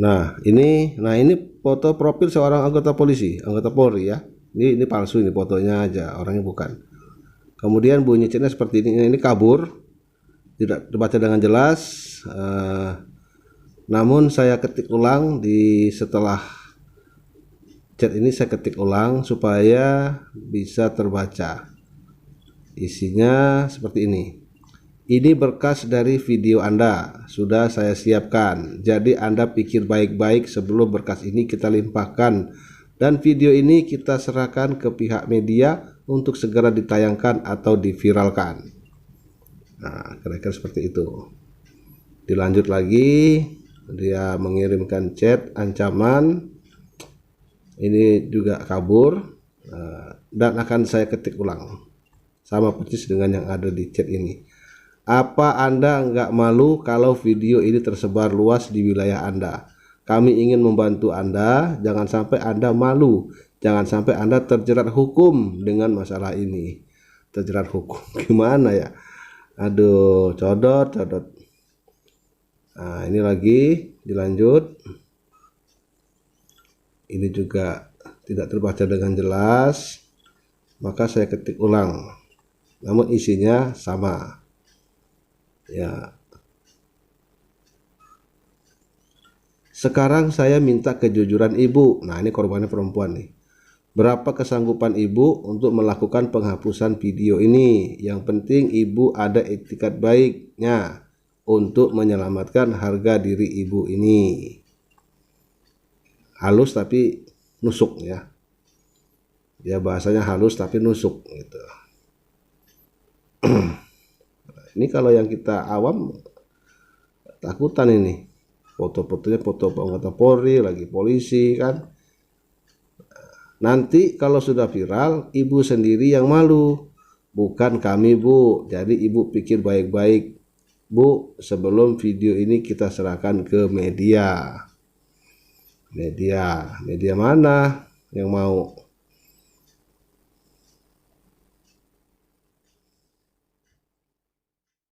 Nah, ini nah ini foto profil seorang anggota polisi, anggota Polri ya. Ini ini palsu ini fotonya aja, orangnya bukan. Kemudian bunyi chatnya seperti ini, ini kabur. Tidak terbaca dengan jelas. Eh, namun saya ketik ulang di setelah chat ini saya ketik ulang supaya bisa terbaca. Isinya seperti ini. Ini berkas dari video Anda, sudah saya siapkan. Jadi Anda pikir baik-baik sebelum berkas ini kita limpahkan. Dan video ini kita serahkan ke pihak media untuk segera ditayangkan atau diviralkan. Nah, kira-kira seperti itu. Dilanjut lagi, dia mengirimkan chat ancaman. Ini juga kabur nah, dan akan saya ketik ulang. Sama persis dengan yang ada di chat ini. Apa Anda nggak malu kalau video ini tersebar luas di wilayah Anda? Kami ingin membantu Anda, jangan sampai Anda malu, jangan sampai Anda terjerat hukum dengan masalah ini. Terjerat hukum gimana ya? Aduh, codot, codot. Nah, ini lagi dilanjut. Ini juga tidak terbaca dengan jelas. Maka saya ketik ulang. Namun isinya sama ya. Sekarang saya minta kejujuran ibu. Nah ini korbannya perempuan nih. Berapa kesanggupan ibu untuk melakukan penghapusan video ini? Yang penting ibu ada etikat baiknya untuk menyelamatkan harga diri ibu ini. Halus tapi nusuk ya. Ya bahasanya halus tapi nusuk gitu ini kalau yang kita awam takutan ini. Foto-fotonya foto anggota Polri lagi polisi kan? Nanti kalau sudah viral ibu sendiri yang malu. Bukan kami bu. Jadi ibu pikir baik-baik. Bu sebelum video ini kita serahkan ke media. Media. Media mana yang mau